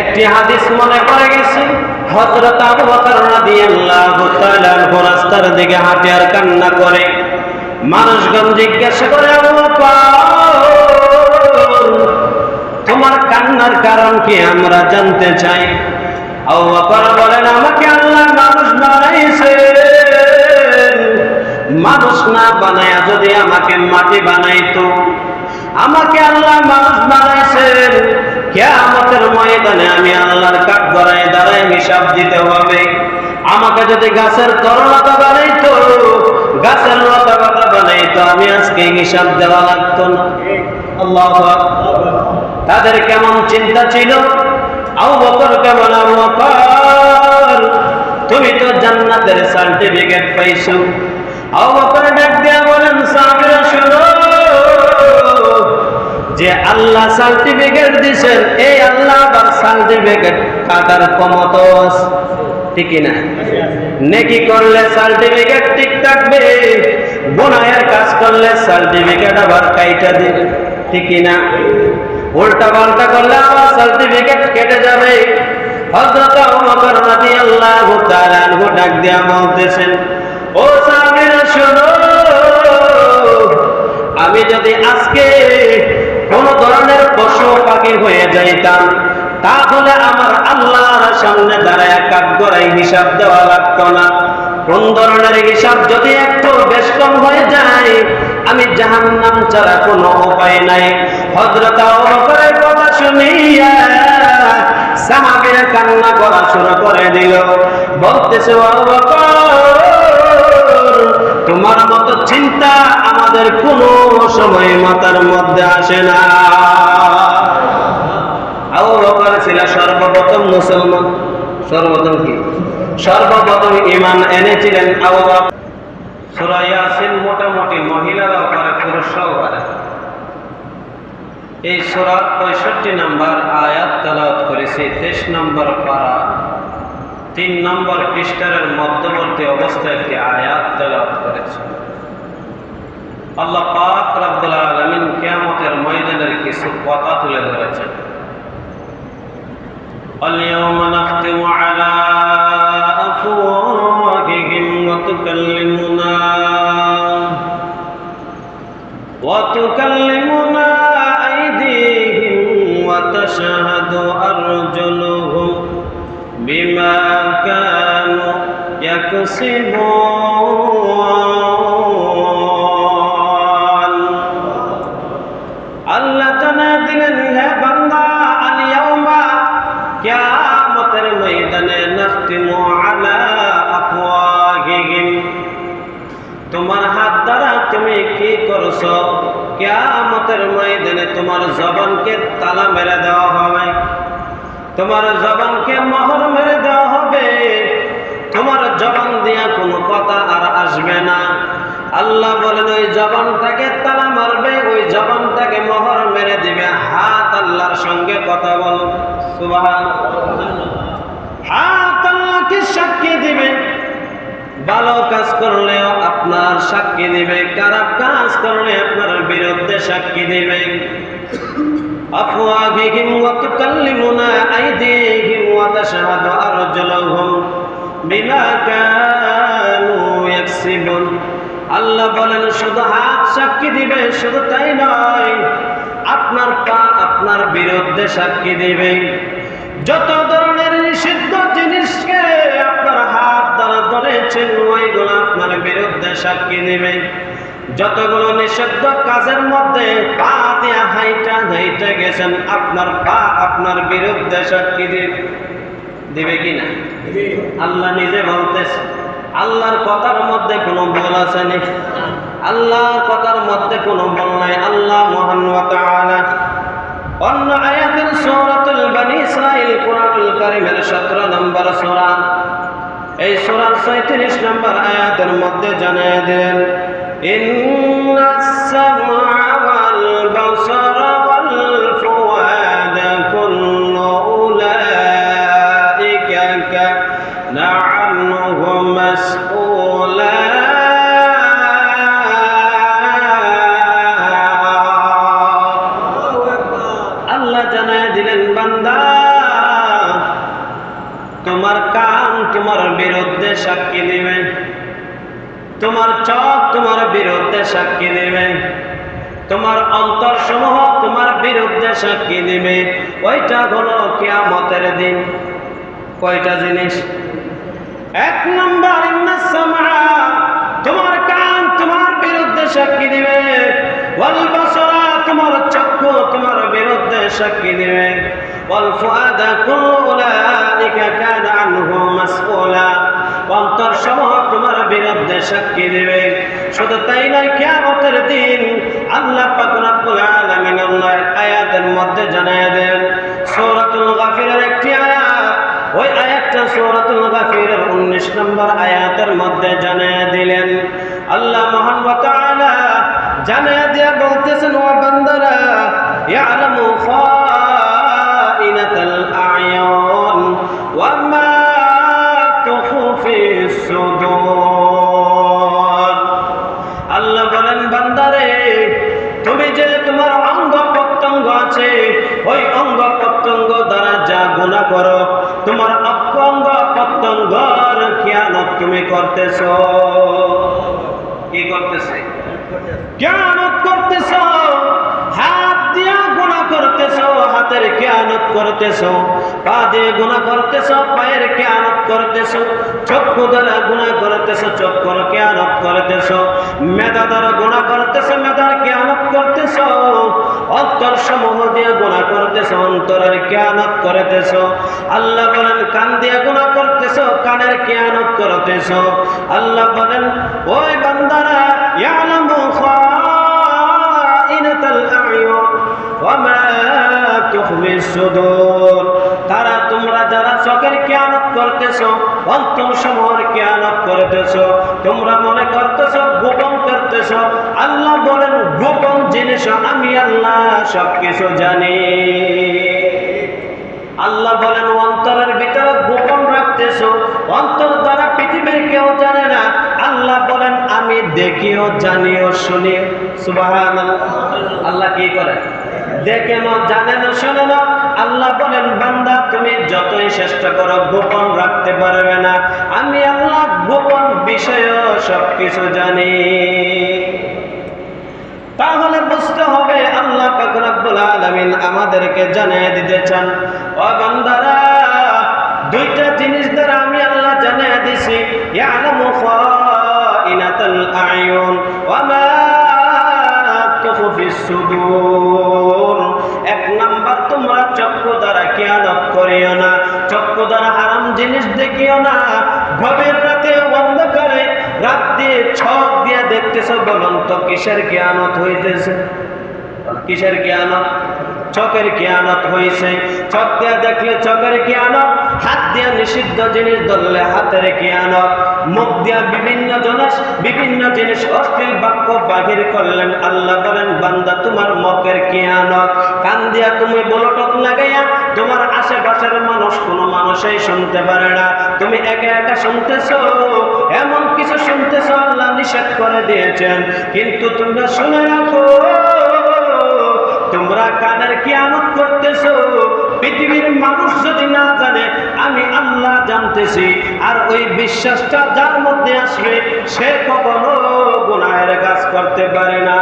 একটি হাদিস মনে পড়ে গেছে, হযরত আবু বকর রাদিয়াল্লাহু তাআলা রাস্তার দিকে হাঁটে আর কান্না করে। মানুষগণ জিজ্ঞাসা করে, আবু তোমার কান্নার কারণ কি আমরা জানতে চাই? আবু বকর বলেন, আমাকে আল্লাহ মানুষ বানাইছে। মানুষ না বানায়া যদি আমাকে মাটি বানাইতো, আমাকে আল্লাহ মানুষ বানাইছেন। কেয়ামতের ময়দানে আমি আল্লাহর কাঠ গড়ায় দাঁড়ায় হিসাব দিতে হবে। আমাকে যদি গাছের তরলতা বানাইতো, গাছের লতা পাতা বানাইতো, আমি আজকে হিসাব দেওয়া লাগতো না। আল্লাহ তাদের কেমন চিন্তা ছিল? কেমন তুমি তো জান্নাতের সার্টিফিকেট পাইছো। আবু বকর ডাক দিয়া বলেন, সাহাবীরা, শুনো। যে আল্লাহ সার্টিফিকেট দিছেন, এই আল্লাহ আবার সার্টিফিকেট কাটার ক্ষমতা আছে। ঠিক না নেকি করলে সার্টিফিকেট ঠিক থাকবে, বোনায়ের কাজ করলে সার্টিফিকেট আবার কাইটা দিবে। ঠিক না উল্টা পাল্টা করলে আবার সার্টিফিকেট কেটে যাবে। হযরত ওমর রাদিয়াল্লাহু তাআলা আনহু ডাক দিয়া বলতেছেন, ও সাহাবীরা, শুনো, আমি যদি আজকে কোন ধরনের পশু পাখি হয়ে যাইতাম তাহলে আমার আল্লাহর সামনে দাঁড়ায় কাক গড়াই হিসাব দেওয়া লাগতো না। কোন ধরনের হিসাব যদি একটু বেশ কম হয়ে যায়, আমি জাহান নাম ছাড়া কোনো উপায় নাই। হযরত অবকরের কথা শুনিয়া সাহাবীরা কান্না করা শুরু করে দিল। বলতেছে অবকর তোমার মতো চিন্তা আমাদের কোনো সময় মাথার মধ্যে আসে না। ছিল সর্বপ্রথম মুসলমান। সর্বপ্রথম কি? সর্বপ্রথম ইমান এনেছিলেন মোটামুটি মহিলারাও পারে পুরুষরাও পারে। এই সূরার পঁয়ষট্টি নম্বর আয়াত তেলাওয়াত করেছি, তেইশ নম্বর পারা। তিন নম্বর পৃষ্ঠারের মধ্যবর্তী অবস্থায় একটি আয়াত তেলাওয়াত করেছে। আল্লাহ পাক রাব্বুল আলামিন ময়দানের কিছু কথা তুলে ধরেছেন। يكسبون আল্লাহ জানা দিলেন হে বান্দা আল ইয়াউমা কিয়ামতের ময়দানে নাখতিমু আলা আফওয়াহিহিম তোমার হাত দ্বারা তুমি কি করছো কিয়ামতের ময়দানে তোমার জবানকে তালা মেরে দেওয়া হবে তোমার জবানকে মোহর মেরে দেওয়া হবে তোমার জবান দিয়া কোনো কথা আর আসবে না। আল্লাহ বলেন, ওই জবানটাকে তালা মারবে, ওই জবানটাকে মহর মেরে দিবে। হাত আল্লাহর সঙ্গে কথা বল। সুবাহ হাত আল্লাহকে সাক্ষী দিবে। ভালো কাজ করলেও আপনার সাক্ষী দিবে, খারাপ কাজ করলে আপনার বিরুদ্ধে সাক্ষী দিবে। আফওয়াহিহিম ওয়া ঘিমুয়া আইদিহিম ওয়া আরও আরজুলুহুম। বিমা কানু ইয়াকসিবুন। আল্লাহ বলেন, শুধু হাত সাক্ষী দিবে, শুধু তাই নয়, আপনার পা আপনার বিরুদ্ধে সাক্ষী দিবে। যত ধরনের নিষিদ্ধ জিনিসকে আপনার হাত দ্বারা ধরেছেন, ওইগুলো আপনার বিরুদ্ধে সাক্ষী দিবে। যতগুলো নিষিদ্ধ কাজের মধ্যে পা দিয়া হাইটা হাইটা গেছেন, আপনার পা আপনার বিরুদ্ধে সাক্ষী দিবে। দিবে কিনা আল্লাহ নিজে বলতেছে আল্লাহর কথার মধ্যে কোনো ভুল আছে নি? আল্লাহর কথার মধ্যে কোনো ভুল নাই। আল্লাহ মহান অন্য আয়াতের সূরাতুল বনি ইসরাঈল কোরআনুল কারীমের 17 নম্বর সূরা। এই সূরার 37 নম্বর আয়াতের মধ্যে জানিয়ে দিলেন ইন্নাস তোমার কান তোমার বিরুদ্ধে সাক্ষী দিবে। তোমার চোখ তোমার বিরুদ্ধে সাক্ষী দিবে। তোমার অন্তর সমূহ তোমার বিরুদ্ধে সাক্ষী দিবে। ওইটা হলো কিয়ামতের দিন। কয়টা জিনিস? এক নম্বর তোমার কান তোমার বিরুদ্ধে সাক্ষী দিবে। তোমার চক্ষু তোমার বিরুদ্ধে সাক্ষী দিবে। ফুআদা কুল্লু উলাইকা কানা আনহু মাসউলা অন্তর সমূহ তোমার বিরুদ্ধে সাক্ষী দিবে। শুধু তাই নয়, কিয়ামতের দিন আল্লাহ পাক রব্বুল আলামিন আল্লাহ আয়াতের মধ্যে জানায় দেন, সূরাতুল গাফিরের একটি আয়াত। ওই আয়াতটা সূরাতুল গাফিরের 19 নম্বর আয়াতের মধ্যে জানিয়ে দিলেন। আল্লাহ মহান জানিয়ে দিয়ে বলতেছেন, ও বান্দারা, ইয়ালামু ওয়া মা তুখফি সুদূর আল্লাহ বলেন, বান্দারে, তুমি যে তোমার অঙ্গ প্রত্যঙ্গ আছে, ওই অঙ্গ প্রত্যঙ্গ দ্বারা যা গুণা করো, তোমার অঙ্গ প্রত্যঙ্গর জ্ঞানত তুমি করতেছ। কি করতেছে? জ্ঞানত হাতের জ্ঞানত করতেছ পা দিয়ে গুণা করতেছ, পায়ের জ্ঞানত করতেছ, চক্ষু দ্বারা গুণা করতেছ চক্ষুর জ্ঞানত করতেছ মেধা দ্বারা গুণা করতেছ, মেধার জ্ঞানত করতেছ, অন্তর সমূহ দিয়ে গুণা করতেছ, অন্তরের জ্ঞানত করতেছ। আল্লাহ বলেন, কান দিয়ে গুণা করতেছ, কানের জ্ঞানত করতেছ। আল্লাহ বলেন, ওই বান্দারা, ইয়ালামু খাইনাতাল আয়ুন, ওয়া মা তারা তোমরা যারা চোখের কিয়ানত করতেছো, অন্তর সমূহের কিয়ানত করতেছো, তোমরা মনে করতেছো, গোপন করতেছো, আল্লাহ বলেন, গোপন জিনিস আমি আল্লাহ সবকিছু জানি। আল্লাহ বলেন, অন্তরের ভিতরে গোপন রাখতেছো, অন্তর দ্বারা পৃথিবীর কেউ জানে না। আল্লাহ বলেন, আমি দেখিও, জানিও, শুনিও। সুবাহান আল্লাহ কি করে? দেখে না জানে না, শোনে না। আল্লাহ বলেন, বান্দা, তুমি যতই চেষ্টা করো, গোপন রাখতে পারবে না। আমি আল্লাহ গোপন জানি। তাহলে বুঝতে হবে, আল্লাহ রব্বুল আলামিন আমাদেরকে জানিয়ে দিতে চান ও বান্দারা, দুইটা জিনিস দ্বারা আমি আল্লাহ জানিয়ে দিছি। ইয়ালামু খাইনাতাল আয়ুন ওয়া মা সুদূর। এক নাম্বার তোমরা দ্বারা কিয়ানত দ্বারা হারাম জিনিস রাতে রাত দিয়ে ছক বলুন তো কিসের জ্ঞানত হইতেছে? কিসের জ্ঞানত জ্ঞানত হয়েছে চোখ দিয়ে দেখলে চোখের জ্ঞানত হাত দিয়ে নিষিদ্ধ জিনিস ধরলে হাতের আনো। মুখ দিয়া বিভিন্ন জিনিস বিভিন্ন জিনিস অশ্লীল বাক্য বাহির করলেন। আল্লাহ বলেন, বান্দা, তোমার মুখের আনো? কান দিয়া তুমি বলটক লাগাইয়া তোমার আশেপাশের মানুষ, কোনো মানুষই শুনতে পারে না। তুমি একা একা শুনতেছো? এমন কিছু শুনতেছো? আল্লাহ নিষেধ করে দিয়েছেন। কিন্তু তোমরা শুনে রাখো, তোমরা কানের কিয়ামত করতেছো? পৃথিবীর মানুষ যদি না জানে, আমি আল্লাহ জানতেছি। আর ওই বিশ্বাসটা যার মধ্যে আসবে, সে কখনো গুনাহের কাজ করতে পারে না।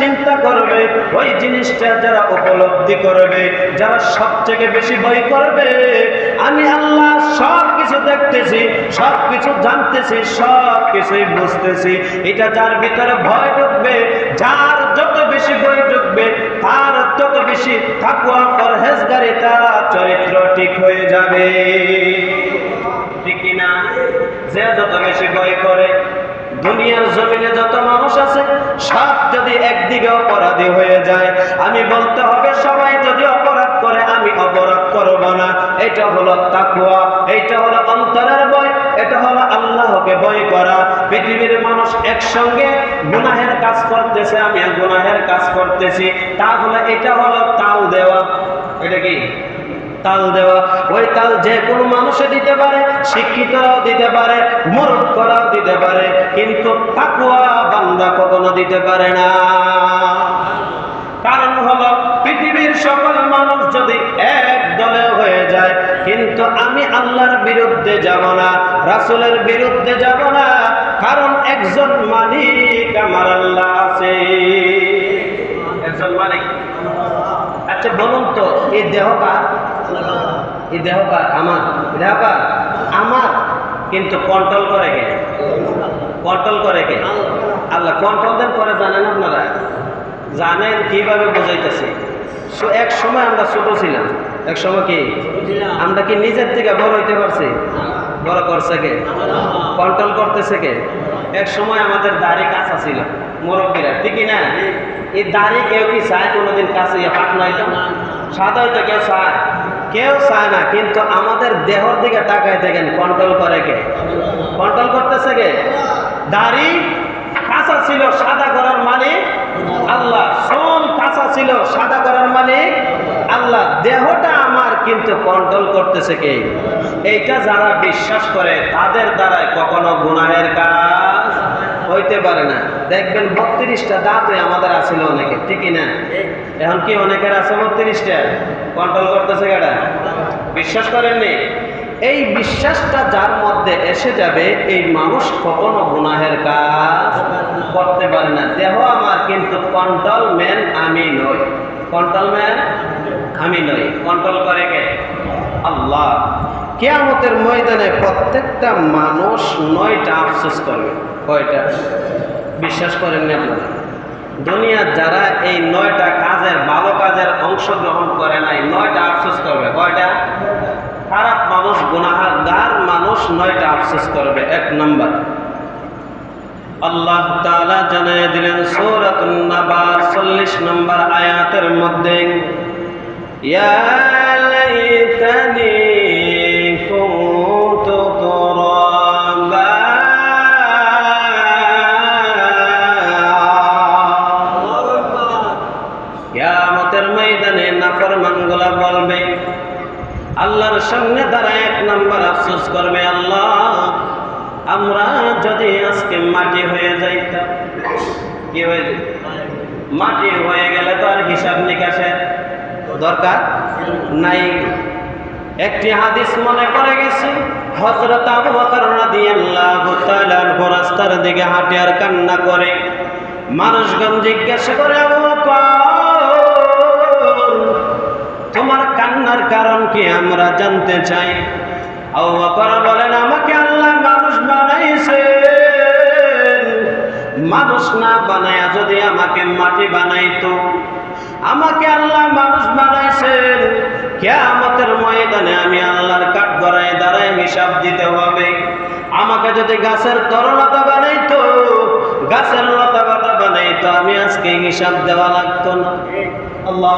চিন্তা করবে, ওই জিনিসটা যারা উপলব্ধি করবে, যারা সব থেকে বেশি ভয় করবে, আমি আল্লাহ সব কিছু দেখতেছি সব কিছু জানতেছি সব কিছুই বুঝতেছি। এটা যার ভিতরে ভয় ঢুকবে, যার যত বেশি ভয় ঢুকবে, তার তত বেশি থাকুয়া পরহেজগারি তার চরিত্র ঠিক হয়ে যাবে। ঠিক কিনা? যে যত বেশি ভয় করে দুনিয়ার জমিনে যত মানুষ আছে, সব যদি একদিকে অপরাধী হয়ে যায়, আমি বলতে হবে সবাই যদি অপরাধ করে, আমি অপরাধ করব না। এটা হলো তাকুয়া এটা হলো অন্তরের বয় এটা হলো আল্লাহকে বয় করা। পৃথিবীর মানুষ একসঙ্গে গুনাহের কাজ করতেছে আমি গুনাহের কাজ করতেছি। তাহলে এটা হলো তাও দেওয়া। এটা কি? তাল দেওয়া, ওই তাল যে কোনো মানুষে দিতে পারে, শিক্ষিতরাও দিতে পারে, মূর্খরাও দিতে পারে, কিন্তু তাকুয়া বান্দা কখনো দিতে পারে না। কারণ হলো, পৃথিবীর সকল মানুষ যদি এক দলে হয়ে যায়, কিন্তু আমি আল্লাহর বিরুদ্ধে যাব না, রাসুলের বিরুদ্ধে যাব না, কারণ একজন মালিক আমার আল্লাহ আছে। একজন মালিক? আচ্ছা বলুন তো, এই দেহ কার এই দেহ কার আমার দেহ কার আমার কিন্তু কন্ট্রোল করে কে? কন্ট্রোল করে কে? আল্লাহ কন্ট্রোল দেন করে জানেন আপনারা। জানেন কীভাবে বোঝাইতেছি। এক সময় আমরা ছোট ছিলাম। এক সময় কি? আমরা কি নিজের থেকে বড় হইতে পারছি? বড় করছে কে? কন্ট্রোল করতেছে কে? এক সময় আমাদের দাড়ি কাঁচা ছিল, মুরব্বীরা। ঠিকই না? এই দাড়ি কেউ কি চায়? কোনোদিন কাছে পাটনা হইতো সাদা হইতো কেউ চায়? কেউ চায় না, কিন্তু আমাদের দেহর দিকে তাকায় দেখেন কন্ট্রোল করে কে? কন্ট্রোল করতেছে কে? দাড়ি কাঁচা ছিল, সাদা করার মালিক আল্লাহ। সোল কাঁচা ছিল, সাদা করার মালিক আল্লাহ। দেহটা আমার, কিন্তু কন্ট্রোল করতেছে কে? এইটা যারা বিশ্বাস করে, তাদের দ্বারাই কখনো গুনাহের কাজ হইতে পারে না। দেখবেন বত্রিশটা দাঁতই আমাদের আছিল অনেকে, ঠিকই না? এখন কি অনেকের আছে বত্রিশটা? কন্ট্রোল করতেছে কেটা বিশ্বাস করেননি? এই বিশ্বাসটা যার মধ্যে এসে যাবে, এই মানুষ কখনো গুনাহের কাজ করতে পারে না। দেহ আমার কিন্তু কন্ট্রোল ম্যান আমি নই। কন্ট্রোল ম্যান আমি নই। কন্ট্রোল করে কে? আল্লাহ। কেয়ামতের ময়দানে প্রত্যেকটা মানুষ নয়টা আফসোস করবে। কয়টা? বিশ্বাস করেননি আপনারা। দুনিয়ার যারা এই নয়টা কাজের, ভালো কাজের অংশগ্রহণ করে নাই, নয়টা আফসোস করবে। কয়টা? খারাপ মানুষ গুনাহার মানুষ নয়টা আফসোস করবে। এক নম্বর। আল্লাহ তাআলা জানিয়ে দিলেন নাবা 40 নম্বর আয়াতের মধ্যে, ইয়া দরকার নাই। একটি হাদিস মনে করে গেছে, হযরত আবু বকর রাদিয়াল্লাহু তাআলা রাস্তার দিকে হাঁটে আর কান্না করে। মানুষগণ জিজ্ঞাসা করে, আবু তোমার কান্নার কারণ কি? আমরা জানতে চাই। আবু বকর বলেন, আমাকে মানুষ না বানায়া যদি আমাকে মাটি বানাইতো, আমাকে আল্লাহ মানুষ বানাইছেন, কেয়ামতের ময়দানে আমি আল্লাহর কাঠ গড়ায় দাঁড়ায় হিসাব দিতে হবে। আমাকে যদি গাছের তরলতা বানাইতো, গাছের লতা পাতা বানাইতো, আমি আজকে হিসাব দেওয়া লাগতো না। আল্লাহ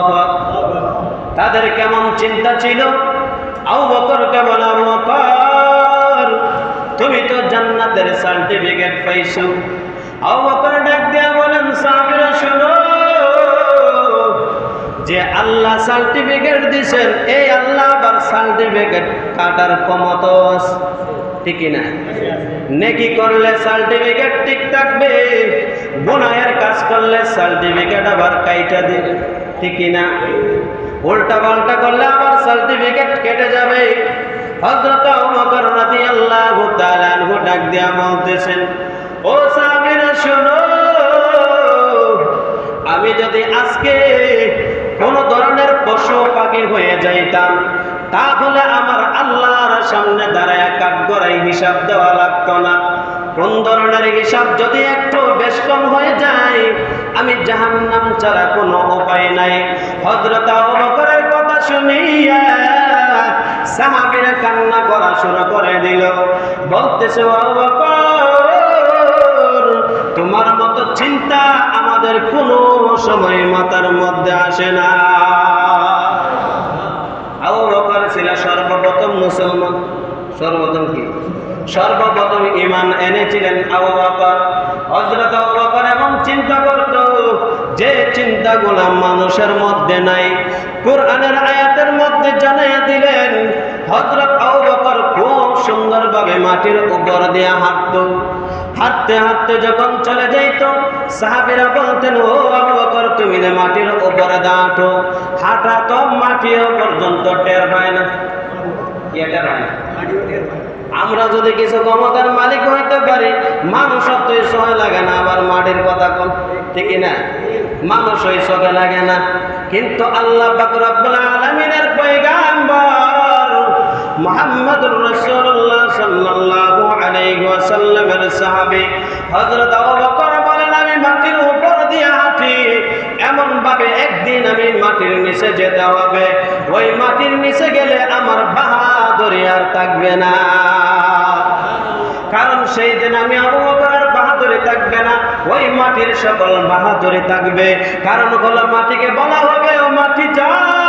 তাদের কেমন চিন্তা ছিল? আবু বকর কেমন আবু তুমি তো জান্নাতের সার্টিফিকেট পাইছো। ডাক দিয়া বলেন যে আল্লাহ সার্টিফিকেট দিছেন, এই আল্লাহ আবার সার্টিফিকেট কাটার ক্ষমতা আছে। না নেকি করলে সার্টিফিকেট ঠিক থাকবে গুনাহের কাজ করলে সার্টিফিকেট আবার কাইটা দিবে ঠিক না উল্টা পাল্টা করলে আবার সার্টিফিকেট কেটে যাবে। হযরত ওমর রাদিয়াল্লাহু তাআলা ডাক দিয়া বলতেছেন, ও সাহাবীরা শোনো, আমি যদি আজকে কোন ধরনের পশু পাখি হয়ে যাইতাম, তাহলে আমার আল্লাহর সামনে দাঁড়ায় গড়াই হিসাব দেওয়া না। কোন ধরনের হিসাব যদি একটু বেশ কম হয়ে যায়, আমি জাহান্নাম ছাড়া কোনো উপায় নাই। হযরত আবু বকরের কথা শুনিয়া সাহাবীরা কান্না করা শুরু করে দিল। বলতেছে আবু বকর তোমার মতো চিন্তা আমাদের কোনো সময় মাথার মধ্যে আসে না। ছিল সর্বপ্রথম মুসলমান। সর্বপ্রথম সর্বপ্রথম ইমান এনেছিলেন চিন্তা মানুষের মধ্যে নাই। কোরআনের আয়াতের মধ্যে জানাইয়া দিলেন, হযরত আবু বকর খুব সুন্দরভাবে মাটির উপর দিয়ে হাঁটতো। হাঁটতে হাঁটতে যখন চলে যাইতো, সাহাবীরা বলতেন, ও আবু বকর বকর তুমি যে মাটির উপরে দাঁটো হাঁটা তো মাটিও পর্যন্ত টের পায় না। টের আমরা যদি কিছু ক্ষমতার মালিক হইতে পারি, মানুষ তো সময় লাগে না, আবার মাটির কথা কোন ঠিক না? মানুষ ওই লাগে না। কিন্তু আল্লাহ বাকুরাবুল আলমিনের পৈগাম্বর মোহাম্মদুর রাসূলুল্লাহ সাল্লাল্লাহু আলাইহি ওয়াসাল্লামের সাহাবী হযরত আবু বকর বলেন, আমি মাটির উপর দিয়ে হাঁটি। এমন ভাবে একদিন আমি মাটির নিচে যেতে হবে। ওই মাটির নিচে গেলে আমার বাহাদুরি আর থাকবে না। কারণ সেই দিন আমি আবু বকরের বাহাদুরি থাকবে না। ওই মাটির সকল বাহাদুরি থাকবে। কারণ হলো মাটিকে বলা হবে, ও মাটি যাও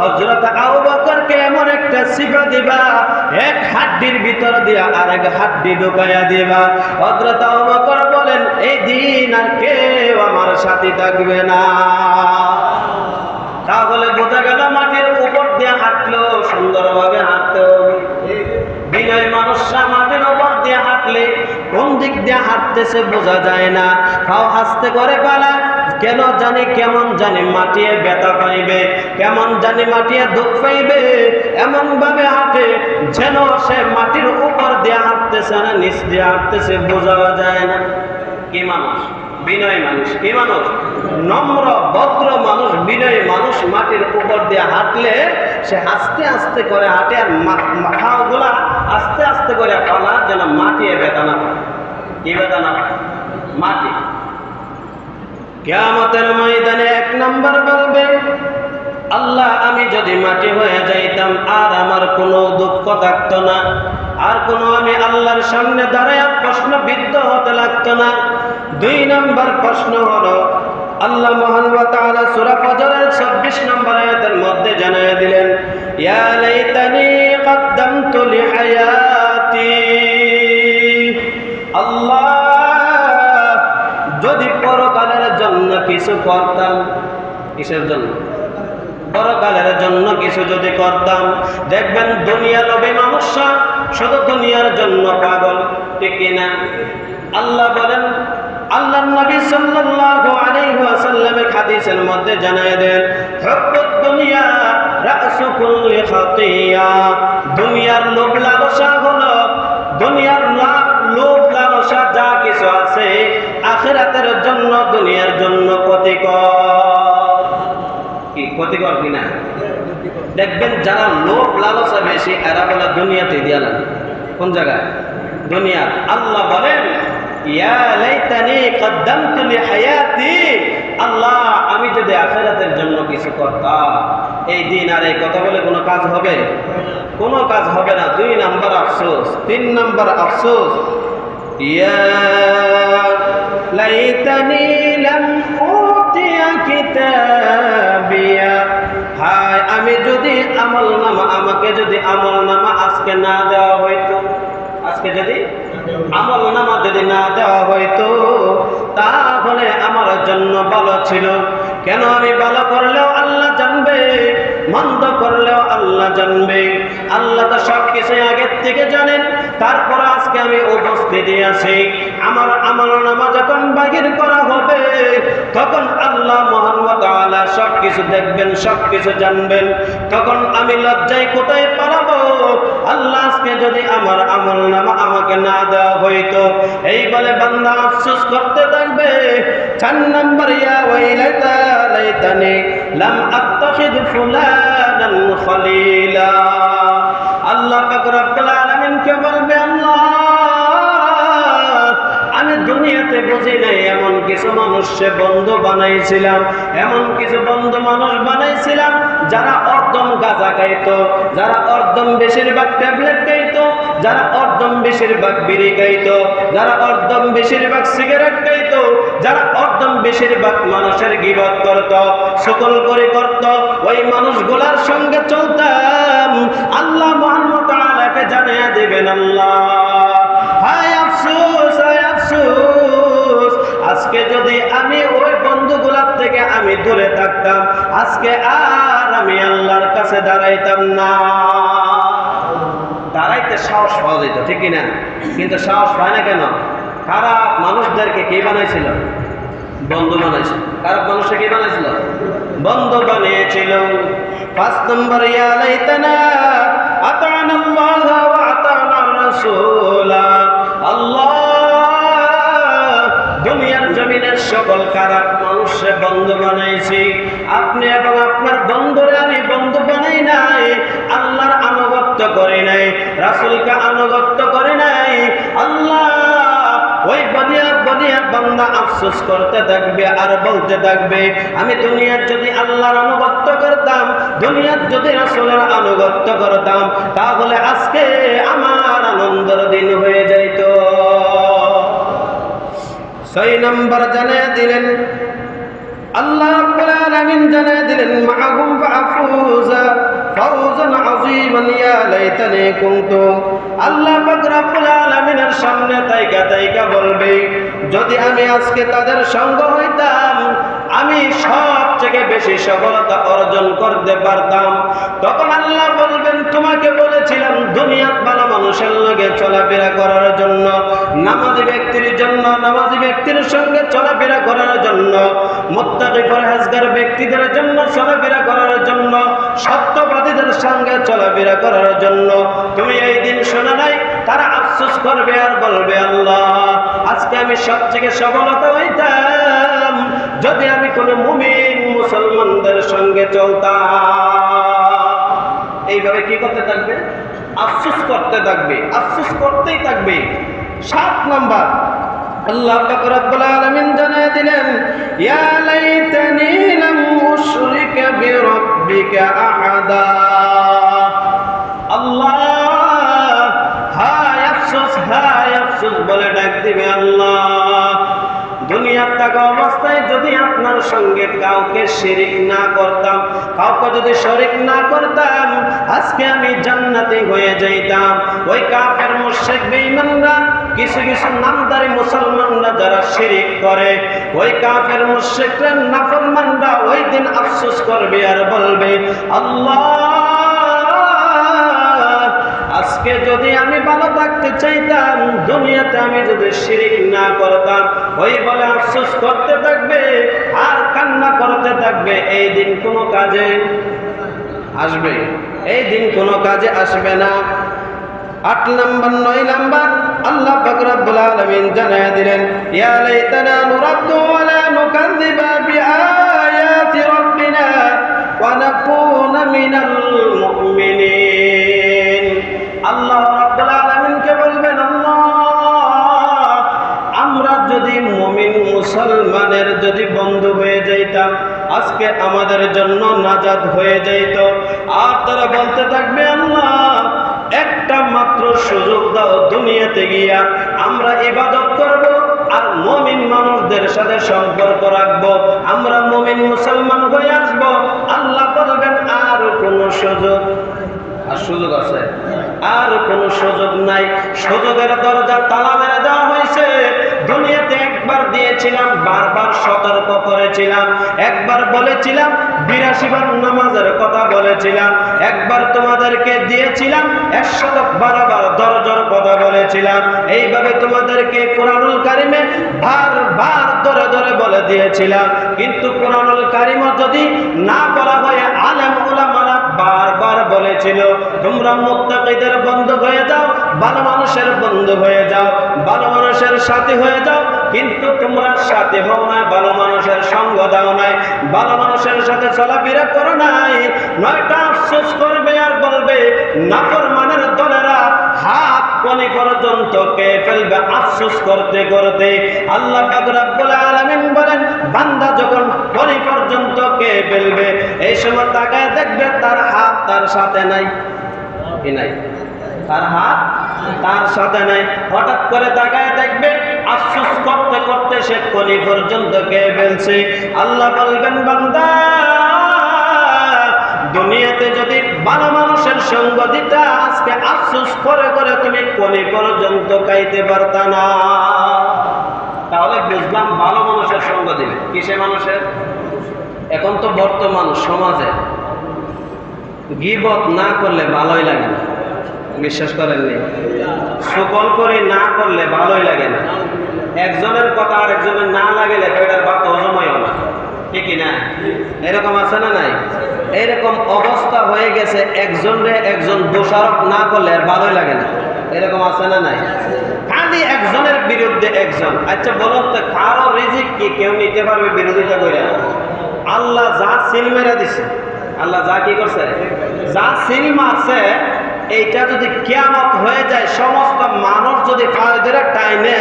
হজরত আবু বকরকে এমন একটা সিফা দিবা, এক হাড্ডির ভিতর দিয়া আরেক হাড্ডি ঢুকাইয়া দিবা। হজরত আবু বকর বলেন, এই দিন আর কেউ আমার সাথে থাকবে না। তাহলে বোঝা গেল মাটির উপর দিয়ে হাঁটলেও সুন্দরভাবে হাঁটতে হবে। বিনয় মানুষরা মাটির উপর দিয়ে হাঁটলে কোন দিক দিয়ে হাঁটতেছে বোঝা যায় না। তাও আস্তে করে পালা। কেন জানি, কেমন জানি মাটিয়ে ব্যথা পাইবে, কেমন জানি মাটিয়ে দুঃখ পাইবে এমন ভাবে হাঁটে যেন সে মাটির উপর দিয়ে হাঁটতেছে না, নিচ দিয়ে হাঁটতেছে, বোঝা যায় না। কি মানুষ? বিনয় মানুষ। কি মানুষ? নম্র, ভদ্র মানুষ, বিনয় মানুষ মাটির উপর দিয়ে হাঁটলে সে আস্তে আস্তে করে হাঁটে আর আস্তে আস্তে করে যেন বেদানা কি বেদানা মাটি। কেয়ামতের ময়দানে এক নম্বর বলবে, আল্লাহ, আমি যদি মাটি হয়ে যাইতাম, আর আমার কোনো দুঃখ থাকতো না। আর কোনো আমি আল্লাহর সামনে দাঁড়ায় প্রশ্নবিদ্ধ হতে লাগতো না। দুই নম্বর প্রশ্ন হলো, আল্লাহ মহান ওয়া ফজরের 26 নম্বর আয়াতের মধ্যে জানায় দিলেন, ইয়া লাইতানি লিহায়াতি কিছু করতাম কিসের জন্য? পরকালের জন্য কিছু যদি করতাম। দেখবেন দুনিয়া লোভে মানুষরা শুধু দুনিয়ার জন্য পাগল, ঠিক না? আল্লাহ বলেন আল্লাহ নবী সাল্লাল্লাহু আলাইহি ওয়াসাল্লামের হাদিসের মধ্যে জানায় দেন হুব্বুদ দুনিয়া রাসু কুল্লি খাতিয়া দুনিয়ার লোভ দেখবেন যারা লোভ লালসা বেশি, এরা বলে দুনিয়াতে দিয়া লাগে। কোন জায়গায়? দুনিয়া আল্লাহ বলেন আল্লাহ, আমি যদি জন্য কিছু এই দিন আর এই বলে কোনো কাজ হবে? কোনো কাজ হবে না। দুই নাম্বার আফসোস। তিন নাম্বার আফসোস, ইয়া আমল নামা আমাকে যদি আমল নামা আজকে না দেওয়া হয়তো আজকে যদি আমল নামা যদি না দেওয়া হয়তো তাহলে আমার জন্য ভালো ছিল। কেন আমি ভালো করলেও আল্লাহ মন্দ করলেও আল্লাহ জানবে। আল্লাহ তো সব কিছু আগের থেকে জানেন। তারপর আজকে আমি উপস্থিতি আছি। আমার আমল নামা যখন বাহির করা হবে, তখন আল্লাহ মোহাম্মদ আল্লাহ সব কিছু দেখবেন সব কিছু জানবেন। তখন আমি লজ্জায় কোথায় পালাবো? আল্লাহ আজকে যদি আমার আমল নামা আমাকে না দেওয়া হইতো, এই বলে বান্দা আফসোস করতে থাকবে। চার নম্বর লাম ফুলানান খলিলা। আল্লাহ বলবে, আল্লাহ, আমি দুনিয়াতে বুঝি নাই এমন কিছু মানুষকে বন্ধু বানাইছিলাম, এমন কিছু বন্ধু মানুষ বানাইছিলাম যারা অর্ধম গাঁজা খাইতো, যারা অর্ধম বেশিরভাগ ট্যাবলেট খাইতো, যারা অর্ধম বেশিরভাগ বিড়ি খাইতো, যারা অর্ধম বেশিরভাগ সিগারেট খাইতো, যারা অর্ধম বেশিরভাগ মানুষের গিবত করত, সকল করে করত, ওই মানুষগুলার সঙ্গে চলতাম। আল্লাহ মোহাম্মদ আলাকে জানিয়ে দেবেন আল্লাহ। আজকে যদি আমি ওই বন্ধুগুলার থেকে আমি দূরে থাকতাম, আজকে আর আমি আল্লাহর কাছে দাঁড়াইতাম না। দাঁড়াইতে সাহস পাওয়া যেত, ঠিক না কিন্তু সাহস পায় না কেন? খারাপ মানুষদেরকে কে বানাইছিল? বন্ধু বানাইছিল। খারাপ মানুষকে কে বানাইছিল? বন্ধু বানিয়েছিল। পাঁচ নম্বর, ইয়া লাইতানা করি নাই, রাসূলকে আনুগত্য করি নাই। আল্লাহ, ওই বনিয়া বনিয়া বান্দা আফসোস করতে থাকবে আর বলতে থাকবে, আমি দুনিয়ার যদি আল্লাহর আনুগত্য করতাম, দুনিয়ার যদি রাসূলের আনুগত্য করতাম, তাহলে আজকে আমার আনন্দের দিন হয়ে যাইত। ছয় নম্বর জানিয়ে দিলেন, আল্লাহ রাব্বুল জানিয়ে দিলেন মাআহুম ফাফুজা। ফাউজান আযীমান, ইয়া লাইতানি কুনতু। আল্লাহ পাক রব্বুল আলামিনের সামনে তাইকা তাইকা বলবে, যদি আমি আজকে তাদের সঙ্গ হইতাম, আমি সব থেকে বেশি সফলতা অর্জন করতে পারতাম। তখন আল্লাহ বলবেন, তোমাকে বলেছিলাম, দুনিয়াত ভালো মানুষের লগে চলাফেরা করার জন্য, নামাজি ব্যক্তির জন্য, নামাজি ব্যক্তির সঙ্গে চলাফেরা করার জন্য, মোত্তাকি ব্যক্তিদের জন্য চলাফেরা করার জন্য, সত্যবাদীদের সঙ্গে চলাফেরা করার জন্য। তুমি এই দিন শোনা নাই? তারা আফসোস করবে আর বলবে, আল্লাহ, আজকে আমি সব থেকে সফলতা হইতাম। যদি আমি কোনো মুমিন মুসলমানদের সঙ্গে চলতাম এইভাবে কি করতে থাকবে? আফসোস করতে থাকবে। আফসোস করতেই থাকবে। সাত নাম্বার। আল্লাহ আলামিন জানিয়ে দিলেন, ইয়া লাইতানি লাম উশরিকা বিরাব্বিকা আহাদা। আল্লাহ, হায় আফসোস হায় আফসোস, বলে ডাক দিবে আল্লাহ। দুনিয়ার টাকা অবস্থায় যদি আপনার সঙ্গে কাউকে শিরিক না করতাম, কাউকে যদি শরিক না করতাম, আজকে আমি জান্নাতি হয়ে যাইতাম। ওই কাফের মুশরিক বেঈমানরা, কিছু কিছু নামদারি মুসলমানরা যারা শিরিক করে, ওই কাফের মুশরিকরা নাফরমানরা ওই দিন আফসোস করবে আর বলবে, আল্লাহ আজকে যদি আমি ভালো থাকতে চাইতাম, দুনিয়াতে আমি যদি শিরিক না করতাম, ওই বলে আফসোস করতে থাকবে আর কান্না করতে থাকবে, এই দিন কোনো কাজে আসবে, এই দিন কোনো কাজে আসবে না। আট নাম্বার, নয় নাম্বার, আল্লাহ পাক রব্বুল আলামিন জানায় দিলেন, ইয়া লাইতানা নুরাদ্দু ওয়া মিনাল মুমিনিন। আল্লাহ রাব্বুল বলবেন, আল্লাহ, আমরা যদি মুমিন মুসলমানের যদি বন্ধু হয়ে যাইতাম, আজকে আমাদের জন্য নাজাদ হয়ে যাইত। আর তারা বলতে থাকবে, আল্লাহ, একটা মাত্র সুযোগ দাও দুনিয়াতে গিয়া, আমরা ইবাদত করব আর মমিন মানুষদের সাথে সম্পর্ক রাখব। আমরা মমিন মুসলমান হয়ে আসব। আল্লাহ বলবেন, আর কোনো সুযোগ আর সুযোগ আছে? আর কোনো সুযোগ নাই। সুযোগের দরজা তালা মেরে দেওয়া হয়েছে। দুনিয়াতে একবার দিয়েছিলাম, বারবার সতর্ক করেছিলাম। একবার বলেছিলাম, বিরাশি বার নামাজের কথা বলেছিলাম। একবার তোমাদেরকে দিয়েছিলাম একশত বারবার দরজার কথা বলেছিলাম। এইভাবে তোমাদেরকে কোরআনুল কারিমে বারবার ধরে ধরে বলে দিয়েছিলাম। কিন্তু কোরআনুল কারিমে যদি না বলা হয়, আলেম ওলামারা বারবার বলেছিল, তোমরা মুত্তাকিদের বন্ধু হয়ে যাও, ভালো মানুষের বন্ধু হয়ে যাও, ভালো মানুষের সাথী হয়ে যাও, কিন্তু তোমরা সাথে হও না ভালো মানুষের সঙ্গ দাও নাই, ভালো মানুষের সাথে চলাফেরা করো নাই, নয়টা আফসোস করবে আর বলবে, নাফরমানের দলেরা হাত কনি পর্যন্ত কে ফেলবে আফসোস করতে করতে। আল্লাহ রব্বুল আলামিন বলেন, বান্দা যখন কে ফেলবে। এই সময় দেখবে তার হাত তার সাথে নাই। নাই? তার হাত তার সাথে নাই। হঠাৎ করে তাকায় দেখবে করতে করতে সে কনি পর্যন্ত কে ফেলছে। আল্লাহ বলবেন, বান্দা, দুনিয়াতে যদি ভালো মানুষের সঙ্গ দিতা, আজকে আফসোস করে করে তুমি কনি পর্যন্ত খাইতে পারতা না। তাহলে বুঝলাম ভালো মানুষের সঙ্গ দিবে। কিসে মানুষের? এখন তো বর্তমান সমাজে গিবত না করলে ভালোই লাগে না। বিশ্বাস করেননি? সকল করে না করলে ভালোই লাগে না। একজনের কথা আর একজনের না। লাগলে পেটের ভাত এরকম আছে না নাই? এরকম অবস্থা হয়ে গেছে একজনরে একজন দোষারোপ না করলে আর ভালোই লাগে না। এরকম আছে না নাই? খালি একজনের বিরুদ্ধে একজন। আচ্ছা বলুন তো, কারও রিজিক কি? কেউ নিতে পারবে বিরোধিতা করে আল্লাহ যা সিল মেরে দিছে। আল্লাহ যা কি করছে? যা সিল মারছে, এইটা যদি কেয়ামত হয়ে যায়, সমস্ত মানুষ যদি ফায়দের টাইনে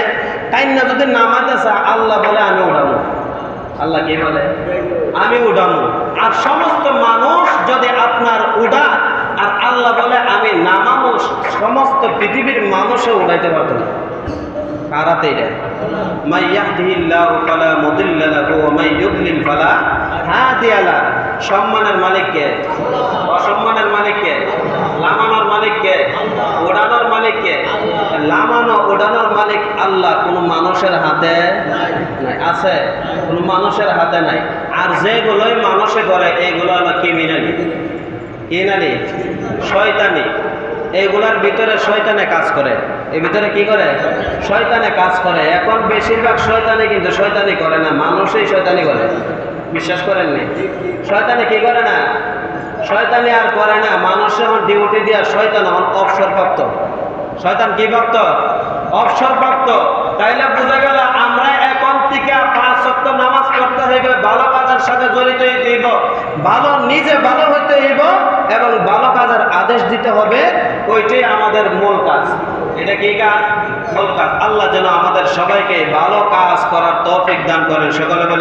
টাইনে যদি নামাতে চায় আল্লাহ বলে, আমি উঠাবো আল্লাহ কি বলে? আমি উঠাবো আর সমস্ত মানুষ যদি আপনার উঠা আর আল্লাহ বলে, আমি নামাবো, সমস্ত পৃথিবীর মানুষও উঠাইতে পারতো না। কারাতে এটা? মাই ইয়াহদিহিল্লাহু ফালা মুদিল্লা লাহু ওয়া মাই ইউদ্লিল ফালা হাদিয়া লাহু সম্মানের মালিক কে? অসম্মানের মালিক কে? লামানোর মালিক কে? ওড়ানোর মালিক কে? লামানো ওড়ানোর মালিক আল্লাহ, কোন মানুষের হাতে নাই। আছে, কোন মানুষের হাতে নাই। আর যেগুলোই মানুষে করে এইগুলো হলো ক্রিমিনালি কিনালি শয়তানি। এইগুলার ভিতরে শয়তানে কাজ করে। এর ভিতরে কি করে? শয়তানে কাজ করে। এখন বেশিরভাগ শয়তানি কিন্তু শয়তানি করে না, মানুষই শয়তানি করে। বিশ্বাস করেননি শয়তানি কি করে না? শয়তানি আর করে না, মানুষ এখন ডিউটি দিয়া শয়তান এখন অবসরপ্রাপ্ত। শয়তান কি ভক্ত? অবসরপ্রাপ্ত। তাইলে বোঝা গেল, আমরা এখন থেকে পাঁচ সপ্ত নামাজ পড়তে হইবে, ভালো কাজের সাথে জড়িত হইতে হইব, ভালো নিজে ভালো হইতে হইব, এবং ভালো কাজের আদেশ দিতে হবে, ওইটাই আমাদের মূল কাজ। এটা কি কাজ? ভালো কাজ। আল্লাহ যেন আমাদের সবাইকে ভালো কাজ করার তৌফিক দান করেন। সকলে বলে